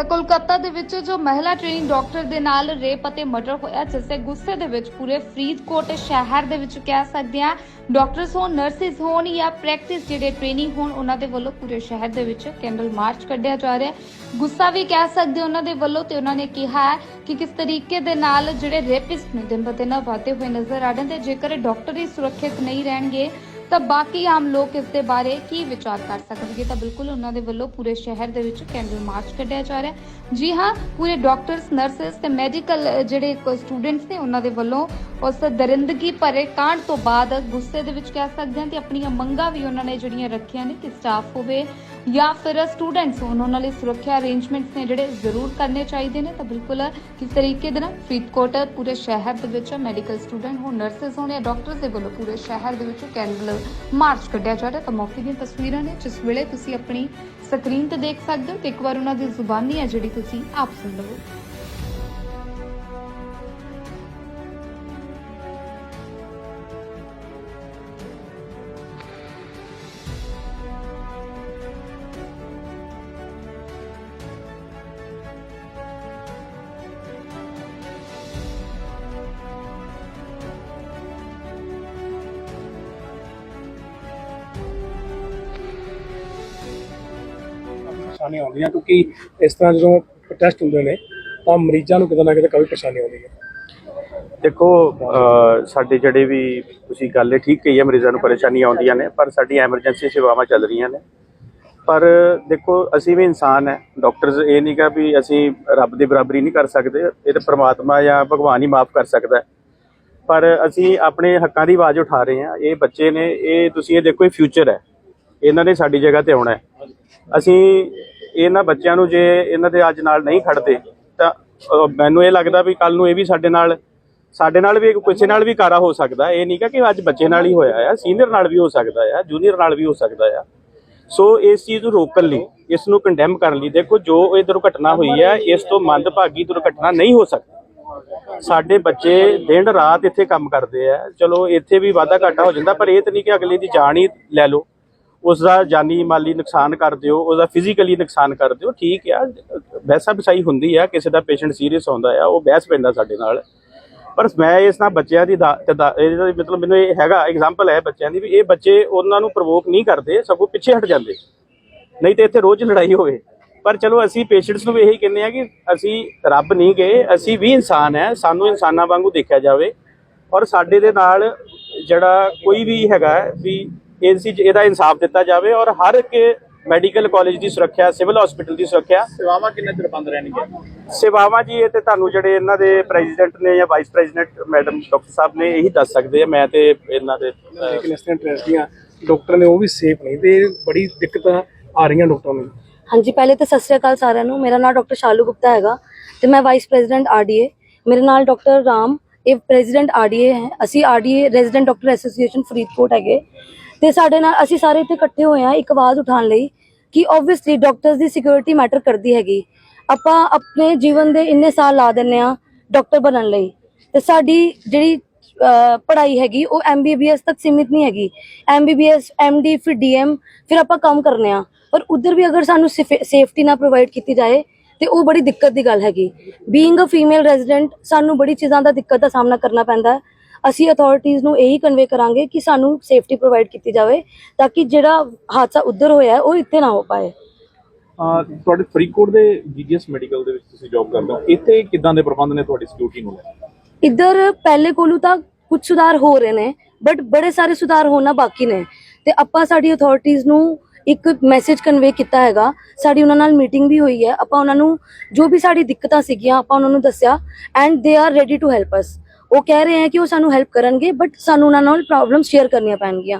ਤਾਂ ਕੋਲਕਾਤਾ ਦੇ ਵਿੱਚ ਜੋ ਮਹਿਲਾ ਟ੍ਰੇਨਿੰਗ ਡਾਕਟਰ ਦੇ ਨਾਲ ਰੇਪ ਅਤੇ ਮਰਡਰ ਹੋਇਆ, ਜਿਸ ਦੇ ਗੁੱਸੇ ਦੇ ਵਿੱਚ ਪੂਰੇ ਫਰੀਦਕੋਟ ਸ਼ਹਿਰ ਦੇ ਵਿੱਚ ਕਹਿ ਸਕਦੇ ਆ ਡਾਕਟਰਸ ਹੋਣ, ਨਰਸਿਸ ਹੋਣ ਜਾਂ ਪ੍ਰੈਕਟਿਸ ਜਿਹੜੇ ਟ੍ਰੇਨਿੰਗ ਹੋਣ, ਉਹਨਾਂ ਦੇ ਵੱਲੋਂ ਪੂਰੇ ਸ਼ਹਿਰ ਦੇ ਵਿੱਚ ਕੈਂਡਲ ਮਾਰਚ ਕੱਢਿਆ ਜਾ ਰਿਹਾ ਗੁੱਸਾ ਵੀ ਕਹਿ ਸਕਦੇ ਉਹਨਾਂ ਦੇ ਵੱਲੋਂ ਤੇ ਉਹਨਾਂ ਨੇ ਕਿਹਾ ਕਿ ਕਿਸ ਤਰੀਕੇ ਦੇ ਨਾਲ ਜਿਹੜੇ ਰੇਪਿਸਟ ਨੇ, ਦਿਨ ਬ ਦਿਨ ਵਧਦੇ ਹੋਏ ਨਜ਼ਰ ਆ ਰਹੇ ਨੇ, ਜੇਕਰ ਡਾਕਟਰ ਹੀ ਸੁਰੱਖਿਅਤ ਨਹੀਂ ਰਹਿਣਗੇ ਤਾਂ ਬਾਕੀ ਆਮ ਲੋਕ ਇਸ ਦੇ ਬਾਰੇ ਕੀ ਵਿਚਾਰ ਕਰ ਸਕਣਗੇ? ਤਾਂ ਬਿਲਕੁਲ ਉਹਨਾਂ ਦੇ ਵੱਲੋਂ ਪੂਰੇ ਸ਼ਹਿਰ ਦੇ ਵਿੱਚ ਕੈਂਡਲ ਮਾਰਚ ਕੱਢਿਆ ਜਾ ਰਿਹਾ ਜੀ ਹਾਂ, ਪੂਰੇ ਡਾਕਟਰਸ, ਨਰਸਸ ਤੇ ਮੈਡੀਕਲ ਜਿਹੜੇ ਸਟੂਡੈਂਟਸ ਨੇ, ਉਹਨਾਂ ਦੇ ਵੱਲੋਂ ਉਸ ਦਰਿੰਦਗੀ ਭਰੇ ਕਾਂਡ ਤੋਂ ਬਾਅਦ ਗੁੱਸੇ ਦੇ ਵਿੱਚ ਕਹਿ ਸਕਦੇ ਹਾਂ ਤੇ ਆਪਣੀਆਂ ਮੰਗਾਂ ਵੀ ਉਹਨਾਂ ਨੇ ਜਿਹੜੀਆਂ ਰੱਖੀਆਂ ਨੇ ਕਿ ਸਟਾਫ ਹੋਵੇ ਜਾਂ ਫਿਰ ਸਟੂਡੈਂਟਸ ਉਹਨਾਂ ਲਈ ਸੁਰੱਖਿਆ ਅਰੇਂਜਮੈਂਟਸ ਨੇ ਜਿਹੜੇ ਜ਼ਰੂਰ ਕਰਨੇ ਚਾਹੀਦੇ ਨੇ, ਤਾਂ ਬਿਲਕੁਲ ਕਿਸ ਤਰੀਕੇ ਦੇ ਨਾਲ? ਫਰੀਦਕੋਟ ਪੂਰੇ ਸ਼ਹਿਰ ਦੇ ਵਿੱਚ ਮੈਡੀਕਲ ਸਟੂਡੈਂਟ ਹੋਣ ਨਰਸਸ ਹੋਣ ਜਾਂ ਡਾਕਟਰਸ ਦੇ ਵੱਲੋਂ ਪੂਰੇ ਸ਼ਹਿਰ ਦੇ ਵਿੱਚ ਕੈਂਡਲ ਮਾਰਚ ਕੱਢਿਆ ਜਾ ਰਿਹਾ। ਤਾਂ ਮੌਕੇ ਦੀਆਂ ਤਸਵੀਰਾਂ ਨੇ, ਜਿਸ ਵੇਲੇ ਤੁਸੀਂ ਆਪਣੀ ਸਕਰੀਨ ਤੇ ਦੇਖ ਸਕਦੇ ਹੋ, ਤੇ ਇੱਕ ਵਾਰ ਉਹਨਾਂ ਦੀ ਜ਼ੁਬਾਨੀ ਹੈ ਜਿਹੜੀ ਤੁਸੀਂ ਆਪ ਸੁਣ ਲਵੋ। ਪਰੇਸ਼ਾਨੀਆਂ ਆਉਂਦੀਆਂ ਕਿਉਂਕਿ ਇਸ ਤਰ੍ਹਾਂ ਜਦੋਂ ਟੈਸਟ ਹੁੰਦੇ ਨੇ, ਤਾਂ ਮਰੀਜ਼ਾਂ ਨੂੰ ਕਿਤੇ ਨਾ ਕਿਤੇ ਕਾਫੀ ਪਰੇਸ਼ਾਨੀ ਆਉਂਦੀ ਹੈ ਦੇਖੋ ਸਾਡੇ ਜਿਹੜੇ ਵੀ ਤੁਸੀਂ ਗੱਲ ਇਹ ਠੀਕ ਕਹੀ ਹੈ, ਮਰੀਜ਼ਾਂ ਨੂੰ ਪਰੇਸ਼ਾਨੀਆਂ ਆਉਂਦੀਆਂ ਨੇ, ਪਰ ਸਾਡੀ ਐਮਰਜੈਂਸੀ ਸੇਵਾਵਾਂ ਚੱਲ ਰਹੀਆਂ ਨੇ। ਪਰ ਦੇਖੋ, ਅਸੀਂ ਵੀ ਇਨਸਾਨ ਹੈ। ਡਾਕਟਰਸ ਇਹ ਨਹੀਂ ਨਹੀਂਗਾ ਵੀ ਅਸੀਂ ਰੱਬ ਦੀ ਬਰਾਬਰੀ ਨਹੀਂ ਕਰ ਸਕਦੇ, ਇਹ ਤਾਂ ਪ੍ਰਮਾਤਮਾ ਜਾਂ ਭਗਵਾਨ ਹੀ ਮਾਫ ਕਰ ਸਕਦਾ ਪਰ ਅਸੀਂ ਆਪਣੇ ਹੱਕਾਂ ਦੀ ਆਵਾਜ਼ ਉਠਾ ਰਹੇ ਹਾਂ। ਇਹ ਬੱਚੇ ਨੇ, ਇਹ ਤੁਸੀਂ ਇਹ ਦੇਖੋ, ਇਹ ਫਿਊਚਰ ਹੈ। ਇਹਨਾਂ ਨੇ ਸਾਡੀ ਜਗ੍ਹਾ ਤੇ ਆਉਣਾ ਹੈ। ਅਸੀਂ ਇਹਨਾਂ ਬੱਚਿਆਂ ਨੂੰ ਜੇ ਇਹਨਾਂ ਦੇ ਅੱਜ ਨਾਲ ਨਹੀਂ ਖੜਦੇ, ਤਾਂ ਮੈਨੂੰ ਇਹ ਲੱਗਦਾ ਵੀ ਕੱਲ ਨੂੰ ਇਹ ਵੀ ਸਾਡੇ ਨਾਲ ਸਾਡੇ ਨਾਲ ਵੀ ਕਿਸੇ ਨਾਲ ਵੀ ਕਾਰਾ ਹੋ ਸਕਦਾ। ਇਹ ਨਹੀਂ ਕਿ ਅੱਜ ਬੱਚੇ ਨਾਲ ਹੀ ਹੋਇਆ ਆ, ਸੀਨੀਅਰ ਨਾਲ ਵੀ ਹੋ ਸਕਦਾ ਆ, ਜੂਨੀਅਰ ਨਾਲ ਵੀ ਹੋ ਸਕਦਾ ਆ। ਸੋ ਇਸ ਚੀਜ਼ ਨੂੰ ਰੋਕਣ ਲਈ, ਇਸ ਨੂੰ ਕੰਡੈਮ ਕਰਨ ਲਈ, ਦੇਖੋ ਜੋ ਇਹ ਦੁਰਘਟਨਾ ਹੋਈ ਹੈ ਇਸ ਤੋਂ ਮੰਦਭਾਗੀ ਦੁਰਘਟਨਾ ਨਹੀਂ ਹੋ ਸਕਦੀ। ਸਾਡੇ ਬੱਚੇ ਦਿਨ ਰਾਤ ਇੱਥੇ ਕੰਮ ਕਰਦੇ ਆ। ਚਲੋ ਇੱਥੇ ਵੀ ਵਾਧਾ ਘਾਟਾ ਹੋ ਜਾਂਦਾ, ਪਰ ਇਹ ਤਾਂ ਨਹੀਂ ਕਿ ਅਗਲੇ ਦੀ ਜਾਨ ਹੀ ਲੈ ਲਓ। ਉਸ ਦਾ ਜਾਨੀ ਮਾਲੀ ਨੁਕਸਾਨ ਕਰ ਦਿਓ ਉਹਦਾ ਫਿਜ਼ੀਕਲੀ ਨੁਕਸਾਨ ਕਰ ਦਿਓ, ਠੀਕ ਆ ਵੈਸਾ ਬਸਾਈ ਹੁੰਦੀ ਆ, ਕਿਸੇ ਦਾ ਪੇਸ਼ੈਂਟ ਸੀਰੀਅਸ ਆਉਂਦਾ ਆ, ਉਹ ਬਹਿਸ ਪੈਂਦਾ ਸਾਡੇ ਨਾਲ। ਪਰ ਮੈਂ ਇਸ ਨਾਲ ਬੱਚਿਆਂ ਦੀ ਦਾ- ਇਹਦਾ ਮਤਲਬ ਮੈਨੂੰ ਇਹ ਹੈਗਾ ਐਗਜ਼ਾਮਪਲ ਹੈ ਬੱਚਿਆਂ ਦੀ ਵੀ ਇਹ ਬੱਚੇ ਉਹਨਾਂ ਨੂੰ ਪ੍ਰਵੋਕ ਨਹੀਂ ਕਰਦੇ, ਸਗੋਂ ਪਿੱਛੇ ਹਟ ਜਾਂਦੇ। ਨਹੀਂ ਤੇ ਇੱਥੇ ਰੋਜ਼ ਲੜਾਈ ਹੋਵੇ। ਪਰ ਚਲੋ ਅਸੀਂ ਪੇਸ਼ੈਂਟਸ ਨੂੰ ਵੀ ਇਹੀ ਕਹਿੰਦੇ ਆ ਕਿ ਅਸੀਂ ਰੱਬ ਨਹੀਂ ਗਏ, ਅਸੀਂ ਵੀ ਇਨਸਾਨ ਹੈ, ਸਾਨੂੰ ਇਨਸਾਨਾਂ ਵਾਂਗੂ ਦੇਖਿਆ ਜਾਵੇ। ਔਰ ਸਾਡੇ ਦੇ ਨਾਲ ਜਿਹੜਾ ਕੋਈ ਵੀ ਹੈਗਾ ਵੀ ਇਸ ਇਹਦਾ ਇਨਸਾਫ ਦਿੱਤਾ ਜਾਵੇ ਔਰ ਹਰ ਇੱਕ ਮੈਡੀਕਲ ਕਾਲਜ ਦੀ ਸੁਰੱਖਿਆ ਸਿਵਲ ਹਸਪੀਟਲ ਦੀ ਸੁਰੱਖਿਆ। ਸੇਵਾਵਾਂ ਕਿੰਨੇ ਚਿਰ ਬੰਦ ਰਹਿਣਗੀਆਂ? ਸੇਵਾਵਾਂ ਜੀ ਇਹ ਤੇ ਤੁਹਾਨੂੰ ਜਿਹੜੇ ਇਹਨਾਂ ਦੇ ਪ੍ਰੈਜ਼ੀਡੈਂਟ ਨੇ ਜਾਂ ਵਾਈਸ ਪ੍ਰੈਜ਼ੀਡੈਂਟ ਮੈਡਮ ਡਾਕਟਰ ਸਾਹਿਬ ਨੇ ਇਹੀ ਦੱਸ ਸਕਦੇ ਆ ਮੈਂ ਤੇ ਇਹਨਾਂ ਦੇ ਲੇਕਿਨ ਇਸ ਤਰ੍ਹਾਂ ਟੈਸਟ ਦੀਆਂ ਡਾਕਟਰ ਨੇ ਉਹ ਵੀ ਸੇਫ ਨਹੀਂ ਤੇ ਬੜੀ ਦਿੱਕਤਾਂ ਆ ਰਹੀਆਂ ਡਾਕਟਰਾਂ ਨੂੰ। ਹਾਂਜੀ ਪਹਿਲੇ ਤਾਂ ਸਤਿ ਸ਼੍ਰੀ ਅਕਾਲ ਸਾਰਿਆਂ ਨੂੰ। ਮੇਰਾ ਨਾਮ ਡਾਕਟਰ ਸ਼ਾਲੂ ਗੁਪਤਾ ਹੈਗਾ ਤੇ ਮੈਂ ਵਾਈਸ ਪ੍ਰੈਜ਼ੀਡੈਂਟ ਆਰਡੀਏ ਮੇਰੇ ਨਾਲ ਡਾਕਟਰ ਰਾਮ ਇਹ ਪ੍ਰੈਜ਼ੀਡੈਂਟ ਆਰਡੀਏ ਹੈ, ਅਸੀਂ RDA resident doctor association Faridkot ਹੈਗੇ। ਤੇ ਸਾਡੇ ਨਾਲ ਅਸੀਂ ਸਾਰੇ ਇੱਥੇ ਇਕੱਠੇ ਹੋਏ ਆ ਇੱਕ ਆਵਾਜ਼ ਉਠਾਉਣ ਲਈ ਕਿ ਆਬਵੀਅਸਲੀ ਡਾਕਟਰਸ ਦੀ ਸਿਕਿਉਰਿਟੀ ਮੈਟਰ ਕਰਦੀ ਹੈਗੀ। ਆਪਾਂ ਆਪਣੇ ਜੀਵਨ ਦੇ ਇੰਨੇ ਸਾਲ ਲਾ ਦਿੰਨੇ ਆ ਡਾਕਟਰ ਬਣਨ ਲਈ। ਤੇ ਸਾਡੀ ਜਿਹੜੀ ਪੜ੍ਹਾਈ ਹੈਗੀ, ਉਹ ਐਮਬੀਬੀਐਸ ਤੱਕ ਸੀਮਿਤ ਨਹੀਂ ਹੈਗੀ। ਐਮਬੀਬੀਐਸ ਐਮਡੀ ਫਿਰ ਡੀਐਮ ਫਿਰ ਆਪਾਂ ਕੰਮ ਕਰਨੇ ਆ ਪਰ ਉਧਰ ਵੀ ਅਗਰ ਸਾਨੂੰ ਸੇਫਟੀ ਨਾ ਪ੍ਰੋਵਾਈਡ ਕੀਤੀ ਜਾਏ ਤੇ ਉਹ ਬੜੀ ਦਿੱਕਤ ਦੀ ਗੱਲ ਹੈਗੀ। ਬੀਇੰਗ ਅ ਫੀਮੇਲ ਰੈਜ਼ੀਡੈਂਟ ਸਾਨੂੰ ਬੜੀ ਚੀਜ਼ਾਂ ਦਾ ਦਿੱਕਤ ਦਾ ਸਾਹਮਣਾ ਕਰਨਾ ਪੈਂਦਾ ਹੈ। ਅਸੀਂ ਅਥਾਰਟੀਆਂ ਨੂੰ ਇਹੀ ਕਨਵੇ ਕਰਾਂਗੇ ਕਿ ਸਾਨੂੰ ਸੇਫਟੀ ਪ੍ਰੋਵਾਈਡ ਕੀਤੀ ਜਾਵੇ ਤਾਂ ਕਿ ਜਿਹੜਾ ਹਾਦਸਾ ਉਧਰ ਹੋਇਆ ਉਹ ਇੱਥੇ ਨਾ ਹੋ ਪਾਏ। ਤੁਹਾਡੇ ਫਰੀਦਕੋਟ ਦੇ ਜੀਜੀਐਸ ਮੈਡੀਕਲ ਦੇ ਵਿੱਚ ਤੁਸੀਂ ਜੌਬ ਕਰਦੇ ਹੋ। ਇੱਥੇ ਕਿੱਦਾਂ ਦੇ ਪ੍ਰਬੰਧ ਨੇ ਤੁਹਾਡੀ ਸਿਕਿਉਰਿਟੀ ਨੂੰ ਲੈ? ਇੱਧਰ ਪਹਿਲੇ ਕੋਲੋਂ ਤਾਂ ਕੁਝ ਸੁਧਾਰ ਹੋ ਰਹੇ ਨੇ ਬਟ ਬੜੇ ਸਾਰੇ ਸੁਧਾਰ ਹੋਣਾ ਬਾਕੀ ਨੇ। ਤੇ ਆਪਾਂ ਸਾਡੀ ਅਥਾਰਟੀਆਂ ਨੂੰ ਇੱਕ ਮੈਸੇਜ ਕਨਵੇ ਕੀਤਾ ਹੈਗਾ। ਸਾਡੀ ਉਹਨਾਂ ਨਾਲ ਮੀਟਿੰਗ ਵੀ ਹੋਈ ਹੈ। ਆਪਾਂ ਉਹਨਾਂ ਨੂੰ ਜੋ ਵੀ ਸਾਡੀ ਦਿੱਕਤਾਂ ਸੀਗੀਆਂ, ਆਪਾਂ ਉਹਨਾਂ ਨੂੰ ਦੱਸਿਆ। And they are ready to help us ਉਹ ਕਹਿ ਰਹੇ ਹੈ ਕਿ ਉਹ ਸਾਨੂੰ ਹੈਲਪ ਕਰਨਗੇ ਬਟ ਸਾਨੂੰ ਉਹਨਾਂ ਨਾਲ ਪ੍ਰੋਬਲਮ ਸ਼ੇਅਰ ਕਰਨੀਆਂ ਪੈਣਗੀਆਂ।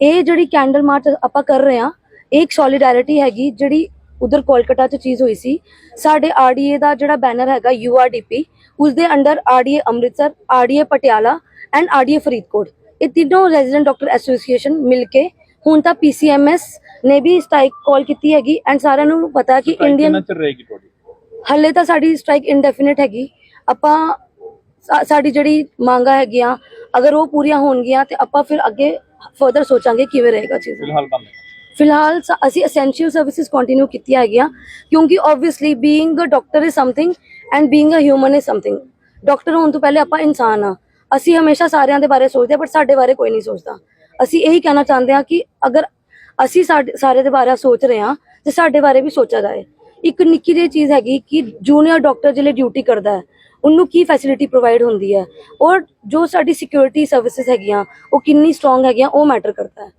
ਇਹ ਜਿਹੜੀ ਕੈਂਡਲ ਮਾਰਚ ਆਪਾਂ ਕਰ ਰਹੇ ਹਾਂ, ਇਹ ਇੱਕ ਸੋਲੀਡੈਰਿਟੀ ਹੈਗੀ, ਜਿਹੜੀ ਉਧਰ ਕੋਲਕਾਤਾ 'ਚ ਚੀਜ਼ ਹੋਈ ਸੀ। ਸਾਡੇ ਆਰਡੀਏ ਦਾ ਜਿਹੜਾ ਬੈਨਰ ਹੈਗਾ ਯੂਆਰਡੀਪੀ ਉਸ ਦੇ under RDA Amritsar RDA Patiala and RDA Faridkot. ਇਹ ਤਿੰਨੋਂ ਰੈਜ਼ੀਡੈਂਟ ਡਾਕਟਰ ਐਸੋਸੀਏਸ਼ਨ ਮਿਲ ਕੇ, ਹੁਣ ਤਾਂ ਪੀਸੀਐਮਐਸ ਨੇ ਵੀ ਸਟ੍ਰਾਈਕ ਕਾਲ ਕੀਤੀ ਹੈਗੀ ਐਂਡ ਸਾਰਿਆਂ ਨੂੰ ਪਤਾ ਕਿ ਇੰਡੀਅਨ ਕਿੰਨਾ ਚਿਰ ਰਹੇਗੀ ਤੁਹਾਡੀ? ਹੱਲੇ ਤਾਂ ਸਾਡੀ ਸਟ੍ਰਾਈਕ ਇਨਡੈਫੀਨਿਟ ਹੈਗੀ। ਆਪਾਂ ਸਾ- ਸਾਡੀ ਜਿਹੜੀ ਮੰਗਾਂ ਹੈਗੀਆਂ ਅਗਰ ਉਹ ਪੂਰੀਆਂ ਹੋਣਗੀਆਂ ਤੇ ਆਪਾਂ ਫਿਰ ਅੱਗੇ ਫਰਦਰ ਸੋਚਾਂਗੇ ਕਿਵੇਂ ਰਹੇਗਾ ਚੀਜ਼। ਫਿਲਹਾਲ ਬੰਦ ਹੈ। ਫਿਲਹਾਲ ਸ- ਅਸੀਂ ਐਸੈਂਸ਼ੀਅਲ ਸਰਵਿਸਿਜ਼ ਕੰਟੀਨਿਊ ਕੀਤੀਆਂ ਹੈਗੀਆਂ ਕਿਉਂਕਿ obviously being a doctor is something and being a human is something doctor ਹੋਣ ਤੋਂ ਪਹਿਲੇ ਆਪਾਂ ਇਨਸਾਨ ਆ ਅਸੀਂ ਹਮੇਸ਼ਾ ਸਾਰਿਆਂ ਦੇ ਬਾਰੇ ਸੋਚਦੇ ਹਾਂ ਬਟ ਸਾਡੇ ਬਾਰੇ ਕੋਈ ਨਹੀਂ ਸੋਚਦਾ। ਅਸੀਂ ਇਹੀ ਕਹਿਣਾ ਚਾਹੁੰਦੇ ਹਾਂ ਕਿ ਅਗਰ ਅਸੀਂ ਸਾਡੇ ਸਾਰੇ ਦੇ ਬਾਰੇ ਸੋਚ ਰਹੇ ਹਾਂ ਤੇ ਸਾਡੇ ਬਾਰੇ ਵੀ ਸੋਚਿਆ ਜਾਏ। ਇੱਕ ਨਿੱਕੀ ਜਿਹੀ ਚੀਜ਼ ਹੈਗੀ ਕਿ ਜੂਨੀਅਰ ਡਾਕਟਰ ਜਿਹੜੇ ਡਿਊਟੀ ਕਰਦਾ ਹੈ, ਉਹਨੂੰ ਕੀ ਫੈਸਿਲਿਟੀ ਪ੍ਰੋਵਾਈਡ ਹੁੰਦੀ ਹੈ? ਔਰ ਜੋ ਸਾਡੀ ਸਿਕਿਉਰਿਟੀ ਸਰਵਿਸਿਜ਼ ਹੈਗੀਆਂ, ਉਹ ਕਿੰਨੀ ਸਟਰੋਂਗ ਹੈਗੀਆਂ, ਉਹ ਮੈਟਰ ਕਰਦਾ ਹੈ।